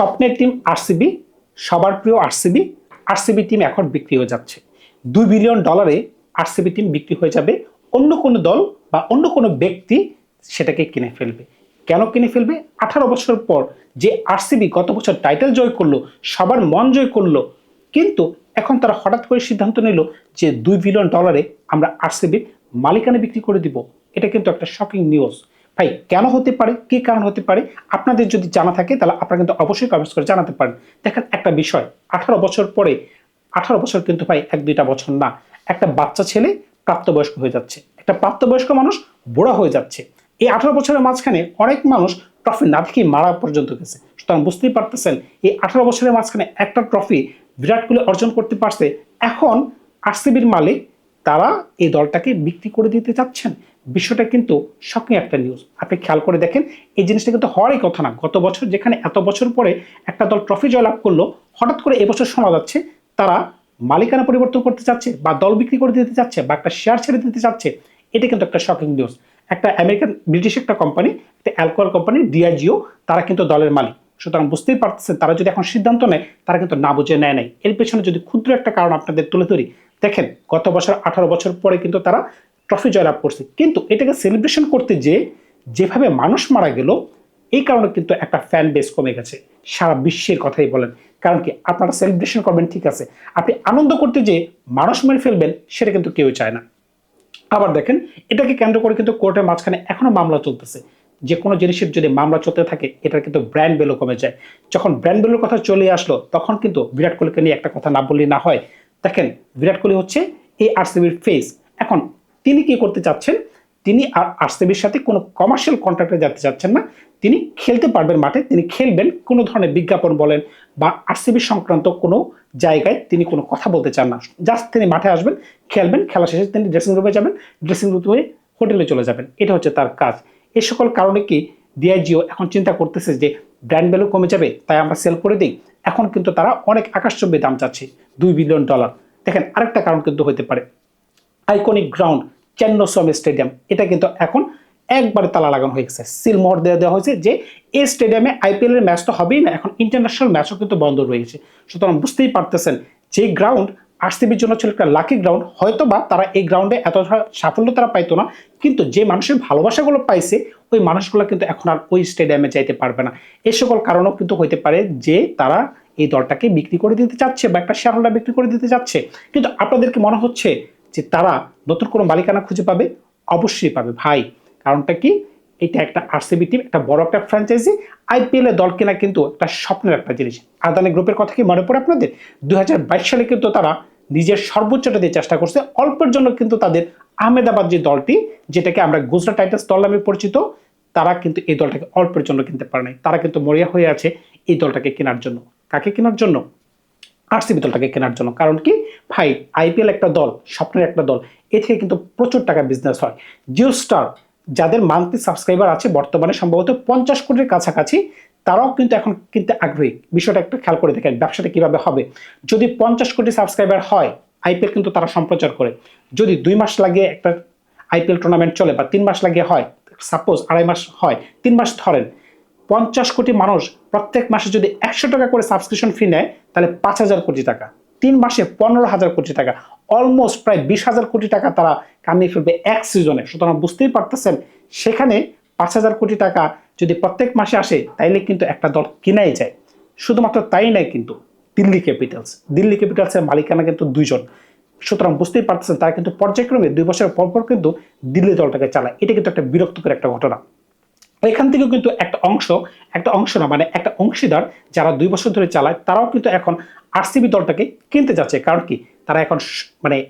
স্বপ্নের team RCB সবার প্রিয় আরসিবি আরসিবি টিম এখন বিক্রি হয়ে যাচ্ছে। দুই বিলিয়ন ডলারে আরসিবি টিম বিক্রি হয়ে যাবে। অন্য কোনো দল বা অন্য কোনো ব্যক্তি সেটাকে কিনে ফেলবে। কেন কিনে ফেলবে? আঠারো বছর পর যে আরসিবি গত বছর টাইটেল জয় করল, সবার মন জয় করল, কিন্তু এখন তারা হঠাৎ করে সিদ্ধান্ত নিল যে দুই বিলিয়ন ডলারে আমরা আরসিবির মালিকানা বিক্রি করে দিব। এটা কিন্তু একটা শকিং নিউজ ভাই কেন হতে পারে? কি কারণ হতে পারে? আপনাদের যদি জানা থাকে, তাহলে আপনারা কিন্তু অবশ্যই কমেন্টস করে জানাতে পারেন। দেখেন একটা বিষয়, আঠারো বছর পরে, আঠারো বছর কিন্তু ভাই এক দুইটা বছর না, একটা বাচ্চা ছেলে প্রাপ্তবয়স্ক হয়ে যাচ্ছে। একটা প্রাপ্তবয়স্ক মানুষ বুড়া হয়ে যাচ্ছে। এই আঠারো বছরের মাঝখানে অনেক মানুষ ট্রফি না দেখেই মারা পর্যন্ত গেছে। সুতরাং বুঝতেই পারতেছেন, এই আঠারো বছরের মাঝখানে একটা ট্রফি বিরাট কোহলি অর্জন করতে পারছে। এখন আরসিবির মালিক তারা এই দলটাকে বিক্রি করে দিতে চাচ্ছেন। বিষয়টা কিন্তু শকিং একটা নিউজ আপনি খেয়াল করে দেখেন, এই জিনিসটা কিন্তু হওয়ারই কথা না। গত বছর যেখানে এত বছর পরে একটা দল ট্রফি জয়লাভ করল, হঠাৎ করে এবছর শোনা যাচ্ছে, তারা মালিকানা পরিবর্তন করতে চাচ্ছে বা দল বিক্রি করে দিতে চাচ্ছে বা একটা শেয়ার ছেড়ে দিতে চাচ্ছে, এটা কিন্তু একটা শকিং নিউজ একটা আমেরিকান ব্রিটিশ একটা কোম্পানি একটা অ্যালকোহল কোম্পানি ডিআইজিও তারা কিন্তু দলের মালিক। সুতরাং বুঝতেই পারতেছেন, তারা যদি এখন সিদ্ধান্ত নেয়, তারা কিন্তু না বুঝে নেয় নাই। এর পেছনে যদি ক্ষুদ্র একটা কারণ আপনাদের তুলে ধরি, দেখেন গত বছর আঠারো বছর পরে কিন্তু তারা ট্রফি জয়লাভ করছে। কিন্তু এটাকে সেলিব্রেশন করতে যে যেভাবে মানুষ মারা গেল, এই কারণে কিন্তু একটা ফ্যান বেস কমে গেছে। সারা বিশ্বের কথাই বলেন। কারণ কি? আপনারা সেলিব্রেশন করবেন, ঠিক আছে। আপনি আনন্দ করতে যে মানুষ মেরে ফেলবেন, সেটা কিন্তু কেউ চায় না। আবার দেখেন, এটাকে কেন্দ্র করে কিন্তু কোর্টের মাঝখানে এখনও মামলা চলতেছে। যে কোনো জিনিসের যদি মামলা চলতে থাকে, এটার কিন্তু ব্র্যান্ড ভ্যালু কমে যায়। যখন ব্র্যান্ড ভ্যালুর কথা চলে আসলো, তখন কিন্তু বিরাট কোহলিকে নিয়ে একটা কথা না বললেই না হয়। দেখেন, বিরাট কোহলি হচ্ছে এই আরসিবির ফেস এখন তিনি কি করতে চাচ্ছেন? তিনি আর আরসিবির সাথে কোনো কমার্শিয়াল কন্ট্রাক্টে যেতে চাচ্ছেন না। তিনি খেলতে পারবেন মাঠে, তিনি খেলবেন, কোনো ধরনের বিজ্ঞাপন বলেন বা আরসিবি সংক্রান্ত কোনো জায়গায় তিনি কোনো কথা বলতে চান না। জাস্ট তিনি মাঠে আসবেন, খেলবেন, খেলা শেষে তিনি ড্রেসিং রুমে যাবেন ড্রেসিং রুমে হোটেলে চলে যাবেন। এটা হচ্ছে তার কাজ। এ সকল কারণে কি ডিআইজিও এখন চিন্তা করতেছে যে ব্র্যান্ড ভ্যালু কমে যাবে, তাই আমরা সেল করে দিই। এখন কিন্তু তারা অনেক আকাশচম্বী দাম চাচ্ছে, দুই বিলিয়ন ডলার দেখেন আরেকটা কারণ কিন্তু হতে পারে। Iconic ground Chinnaswamy stadium. এটা কিন্তু এখন একবারে তালা লাগানো হয়ে গেছে। সিলমোহর দেওয়া দেওয়া হয়েছে যে, এই স্টেডিয়ামে আইপিএল এর ম্যাচ তো হবেই না। এখন ইন্টারন্যাশনাল ম্যাচও কিন্তু বন্ধ রয়েছে। সুতরাং বুঝতেই পারতেছেন যে গ্রাউন্ড আরসিবির জন্য ছিল একটা লাকি গ্রাউন্ড হয়তো বা তারা এই গ্রাউন্ডে এত সাফল্য তারা পাইতো না। কিন্তু যে মানুষের ভালোবাসাগুলো পাইছে, ওই মানুষগুলো কিন্তু এখন আর ওই স্টেডিয়ামে যাইতে পারবে না। এই সকল কারণও কিন্তু হইতে পারে যে, তারা এই দলটাকে বিক্রি করে দিতে চাচ্ছে বা একটা শেয়ার হোল্ডার বিক্রি করে দিতে চাচ্ছে। কিন্তু আপনাদেরকে মনে হচ্ছে যে তারা নতুন কোনো মালিকানা খুঁজে পাবে, অবশ্যই পাবে। ভাই, কারণটা কি? এটা একটা আরসিবি টিম একটা বড় একটা ফ্র্যাঞ্চাইজি আইপিএল এর দল কেনা কিন্তু একটা স্বপ্নের একটা জিনিস। আদানি গ্রুপের কথা কি মনে পড়ে আপনাদের? দুই হাজার বাইশ সালে কিন্তু তারা নিজের সর্বোচ্চটা দিয়ে চেষ্টা করছে। অল্পের জন্য কিন্তু তাদের আহমেদাবাদ যে দলটি, যেটাকে আমরা গুজরাট টাইটান্স দল নামে পরিচিত, তারা কিন্তু এই দলটাকে অল্পের জন্য কিনতে পারে নাই। তারা কিন্তু মরিয়া হয়ে আছে এই দলটাকে কেনার জন্য। কাকে কেনার জন্য? আরসিবি দলটাকে কেনার জন্য। কারণ কি? ভাই আইপিএল একটা দল, স্বপ্নের একটা দল, এ থেকে কিন্তু প্রচুর টাকা বিজনেস হয়। জিও স্টার যাদের মান্থলি সাবস্ক্রাইবার আছে, বর্তমানে সম্ভবত পঞ্চাশ কোটির কাছাকাছি, তারাও কিন্তু এখন কিনতে আগ্রহী। বিষয়টা একটু খেয়াল করে দেখেন, ব্যবসাটা কীভাবে হবে। যদি পঞ্চাশ কোটি সাবস্ক্রাইবার হয় আইপিএল কিন্তু তারা সম্প্রচার করে। যদি দুই মাস লাগে একটা আইপিএল টুর্নামেন্ট চলে বা তিন মাস লাগে হয় সাপোজ আড়াই মাস হয়, তিন মাস ধরেন পঞ্চাশ কোটি মানুষ প্রত্যেক মাসে যদি একশো টাকা করে সাবস্ক্রিপশন ফি নেয়, তাহলে পাঁচ হাজার কোটি টাকা। তিন মাসে পনেরো হাজার কোটি টাকা। অলমোস্ট প্রায় বিশ হাজার কোটি টাকা তারা কামিয়ে ফেলবে এক সিজনে সুতরাং বুঝতেই পারতেছেন, সেখানে পাঁচ হাজার কোটি টাকা যদি প্রত্যেক মাসে আসে, তাইলে কিন্তু একটা দল কিনাই যায়। শুধুমাত্র তাই নাই কিন্তু, দিল্লি ক্যাপিটালস দিল্লি ক্যাপিটালসের মালিকানা কিন্তু দুইজন। সুতরাং বুঝতেই পারতেছেন, তারা কিন্তু পর্যায়ক্রমে দুই বছর পর পর কিন্তু দিল্লি দলটাকে চালায়। এটা কিন্তু একটা বিরক্তকর একটা ঘটনা। এখান থেকেও কিন্তু একটা অংশ একটা অংশ না মানে একটা অংশীদার যারা দুই বছর ধরে চালায়, তারাও কিন্তু এখন আরসিবি দলটাকে কিনতে যাচ্ছে। কারণ কি? তারা এখন মানে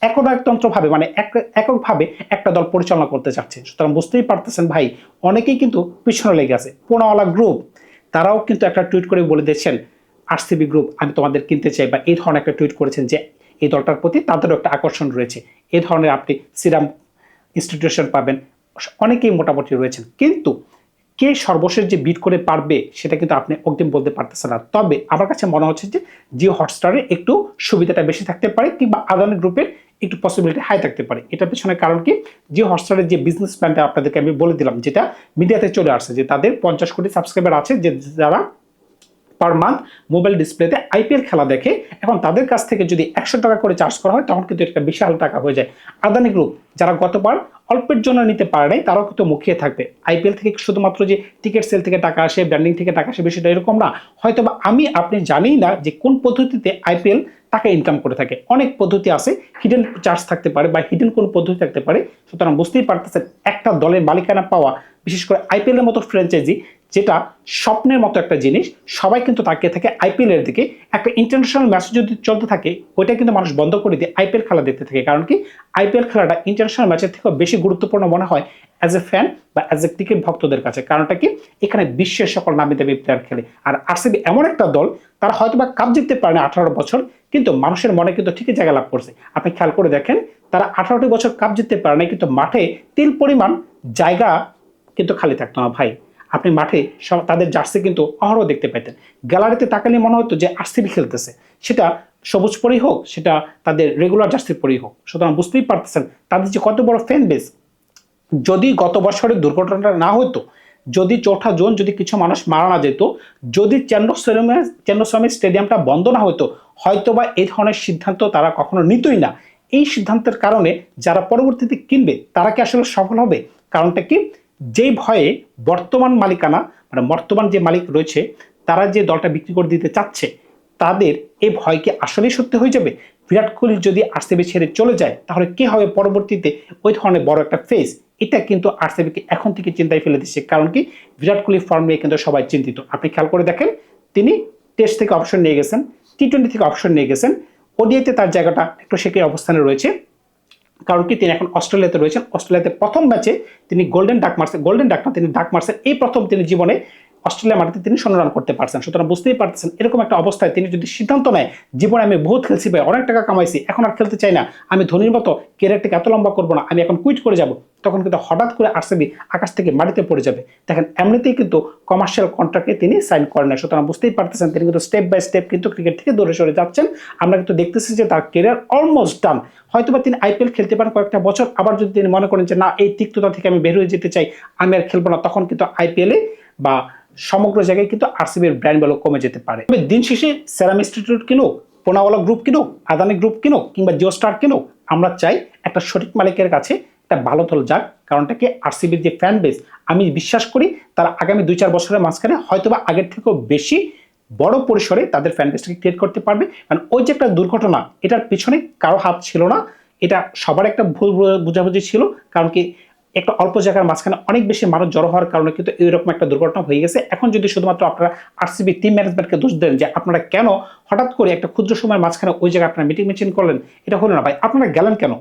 একনায়কতন্ত্রভাবে মানে এক- এককভাবে একটা দল পরিচালনা করতে চাচ্ছে। সুতরাং বুঝতেই পারতেছেন ভাই, অনেকেই কিন্তু পিছনে লেগে আছে। পোনাওয়ালা গ্রুপ তারাও কিন্তু একটা টুইট করে বলে দিয়েছেন, আরসিবি গ্রুপ আমি তোমাদের কিনতে চাই। বা এই ধরনের একটা টুইট করেছেন যে, এই দলটার প্রতি তাদেরও একটা আকর্ষণ রয়েছে। এ ধরনের আপনি সিরাম ইনস্টিটিউশন পাবেন। অনেকেই মোটামুটি রয়েছেন। কিন্তু কে সর্বশেষ যে বিট করে পারবে সেটা কিন্তু আপনি অগ্রিম বলতে পারতেছেন না। তবে আমার কাছে মনে হচ্ছে যে জিও হটস্টারে একটু সুবিধাটা বেশি থাকতে পারে কিংবা আদানি গ্রুপের একটু পসিবিলিটি হাই থাকতে পারে। এটার পেছনে কারণ কি? জিও হটস্টারের যে বিজনেস প্ল্যানটা আপনাদেরকে আমি বলে দিলাম, যেটা মিডিয়াতে চলে আসছে, যে তাদের পঞ্চাশ কোটি সাবস্ক্রাইবার আছে, যে যারা পার মান্থ মোবাইল ডিসপ্লেতে আইপিএল খেলা দেখে, এখন তাদের কাছ থেকে যদি একশো টাকা করে চার্জ করা হয়, তখন কিন্তু এটা বিশাল টাকা হয়ে যায়। আদানি গ্রুপ যারা গতবার অল্পের জন্য নিতে পারে নাই, তারাও কিন্তু মুখিয়ে থাকবে। আইপিএল থেকে শুধুমাত্র যে টিকিট সেল থেকে টাকা আসে ব্র্যান্ডিং থেকে টাকা আসে, বিষয়টা এরকম না। হয়তো বা আমি, আপনি জানি না যে কোন পদ্ধতিতে আইপিএল টাকা ইনকাম করে থাকে। অনেক পদ্ধতি আছে হিডেন চার্জ থাকতে পারে বা হিডেন কোন পদ্ধতি থাকতে পারে। সুতরাং বুঝতেই পারতেছেন, একটা দলের মালিকানা পাওয়া, বিশেষ করে আইপিএলের মতো ফ্র্যাঞ্চাইজি যেটা স্বপ্নের মতো একটা জিনিস। সবাই কিন্তু তাকিয়ে থাকে আইপিএল এর দিকে। একটা ইন্টারন্যাশনাল ম্যাচ যদি চলতে থাকে, ওইটা কিন্তু মানুষ বন্ধ করে দিয়ে আইপিএল খেলা দেখতে থাকে। কারণ কি? আইপিএল খেলাটা ইন্টারন্যাশনাল ম্যাচের থেকেও বেশি গুরুত্বপূর্ণ মনে হয় অ্যাজ এ ফ্যান বা অ্যাজ এ ক্রিকেট ভক্তদের কাছে। কারণটা কি? এখানে বিশ্বের সকল নামি দামি প্লেয়ার খেলে। আর আরসিবি এমন একটা দল, তারা হয়তো বা কাপ জিততে পারে না আঠারো বছর, কিন্তু মানুষের মনে কিন্তু ঠিকই জায়গা লাভ করছে। আপনি খেয়াল করে দেখেন, তারা আঠারোটি বছর কাপ জিততে পারে না কিন্তু মাঠে তিল পরিমাণ জায়গা কিন্তু খালি থাকতো না ভাই। আপনি মাঠে সব- তাদের জার্সি কিন্তু অহরহ দেখতে পেতেন গ্যালারিতে তাকালে মনে হতো যে আরসিবি খেলতেছে। সেটা সবুজ পরেই হোক, সেটা তাদের রেগুলার জার্সির পরেই হোক। সুতরাং বুঝতেই পারতেছেন তাদের যে কত বড় ফ্যান বেস যদি গত বছরের দুর্ঘটনাটা না হতো যদি চৌঠা জোন যদি কিছু মানুষ মারা না যেত, যদি চেন্নস্বামী চেন্নস্বামী স্টেডিয়ামটা বন্ধ না হতো হয়তো বা এই ধরনের সিদ্ধান্ত তারা কখনো নিতই না। এই সিদ্ধান্তের কারণে যারা পরবর্তীতে কিনবে, তারা কি আসলে সফল হবে? কারণটা কি? যেই ভয়ে বর্তমান মালিকানা মানে বর্তমান যে মালিক রয়েছে, তারা যে দলটা বিক্রি করে দিতে চাচ্ছে, তাদের এই ভয় কি আসলেই সত্যি হয়ে যাবে? বিরাট কোহলি যদি আরসিবি ছেড়ে চলে যায়, তাহলে কি হবে পরবর্তীতে ওই ধরনের বড় একটা ফেস এটা কিন্তু আরসিবিকে এখন থেকে চিন্তায় ফেলে দিচ্ছে। কারণ কি? বিরাট কোহলি ফর্ম নিয়ে কিন্তু সবাই চিন্তিত। আপনি খেয়াল করে দেখেন, তিনি টেস্ট থেকে অপশন নিয়ে গেছেন টি টোয়েন্টি থেকে অপশন নিয়ে গেছেন ওডিআইতে তার জায়গাটা একটু সেকে অবস্থানে রয়েছে। কারণ কি, তিনি এখন অস্ট্রেলিয়াতে রয়েছেন। অস্ট্রেলিয়াতে প্রথম ম্যাচে তিনি গোল্ডেন ডাক মারছেন গোল্ডেন ডাক না, তিনি ডাক মারছেন এই প্রথম তিনি জীবনে অস্ট্রেলিয়া মাটিতে তিনি শূন্য রান করতে পারছেন। সুতরাং বুঝতেই পারতেছেন, এরকম একটা অবস্থায় তিনি যদি সিদ্ধান্ত নেয়, জীবনে আমি বহুত খেলছি ভাই, অনেক টাকা কামাইছি, এখন আর খেলতে চাই না, আমি ধোনির মতো ক্যারিয়ারটাকে এত লম্বা করব না, আমি এখন কুইট করে যাব, তখন কিন্তু হঠাৎ করে আরসিবি আকাশ থেকে মাটিতে পড়ে যাবে। দেখেন, এমনিতেই কিন্তু কমার্শিয়াল কন্ট্রাক্টে তিনি সাইন করেন না সুতরাং বুঝতেই পারতেছেন, তিনি কিন্তু স্টেপ বাই স্টেপ কিন্তু ক্রিকেট থেকে দূরে সরে যাচ্ছেন। আমরা কিন্তু দেখতেছি যে তার কেরিয়ার অলমোস্ট ডান হয়তোবা তিনি আইপিএল খেলতে পারেন কয়েকটা বছর, আবার যদি তিনি মনে করেন যে না, এই তিক্ততা থেকে আমি বের হয়ে যেতে চাই, আমি আর খেলব না, তখন কিন্তু আইপিএলে বা সমগ্র জায়গায় কিন্তু আরসিবির ব্র্যান্ড ভ্যালু কমে যেতে পারে। তবে দিন শেষে সেরাম ইনস্টিটিউট কিনুক পোনাওয়ালা গ্রুপ কিনুক আদানি গ্রুপ কিনুক কিংবা জিও স্টার কিনুক, আমরা চাই একটা সঠিক মালিকের কাছে একটা ভালো দল যাক কারণটা কি আরসিবির যে ফ্যান বেস আমি বিশ্বাস করি তারা আগামী দুই চার বছরের মাঝখানে হয়তোবা আগের থেকেও বেশি বড় পরিসরে তাদের ফ্যান বেসটাকে ক্রিয়েট করতে পারবে। কারণ ওই যে একটা দুর্ঘটনা, এটার পিছনে কারও হাত ছিল না, এটা সবার একটা ভুল বুঝাবুঝি ছিল, কারণ কি একটা অল্প জায়গার মাঝখানে অনেক বেশি মানুষ জড়ো হওয়ার কারণে কিন্তু এইরকম একটা দুর্ঘটনা হয়ে গেছে। এখন যদি শুধুমাত্র আপনারা আরসিবি টিম ম্যানেজমেন্টকে দোষ দেন যে আপনারা কেন হঠাৎ করে একটা ক্ষুদ্র সময়ের মাঝখানে ওই জায়গায় আপনারা মিটিং মিটিং করলেন, এটা হলো না ভাই। আপনারা গেলেন কেন?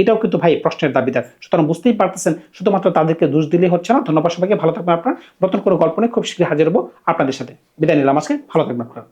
এটাও কিন্তু ভাই প্রশ্নের দাবিদার সুতরাং বুঝতেই পারতেছেন, শুধুমাত্র তাদেরকে দোষ দিলেই হচ্ছে না। ধন্যবাদ সবাইকে, ভালো থাকবেন আপনার। নতুন কোনো গল্প নিয়ে খুব শীঘ্রই হাজির হব আপনাদের সাথে। বিদায় নিলাম আজকে। ভালো থাকবেন আপনারা।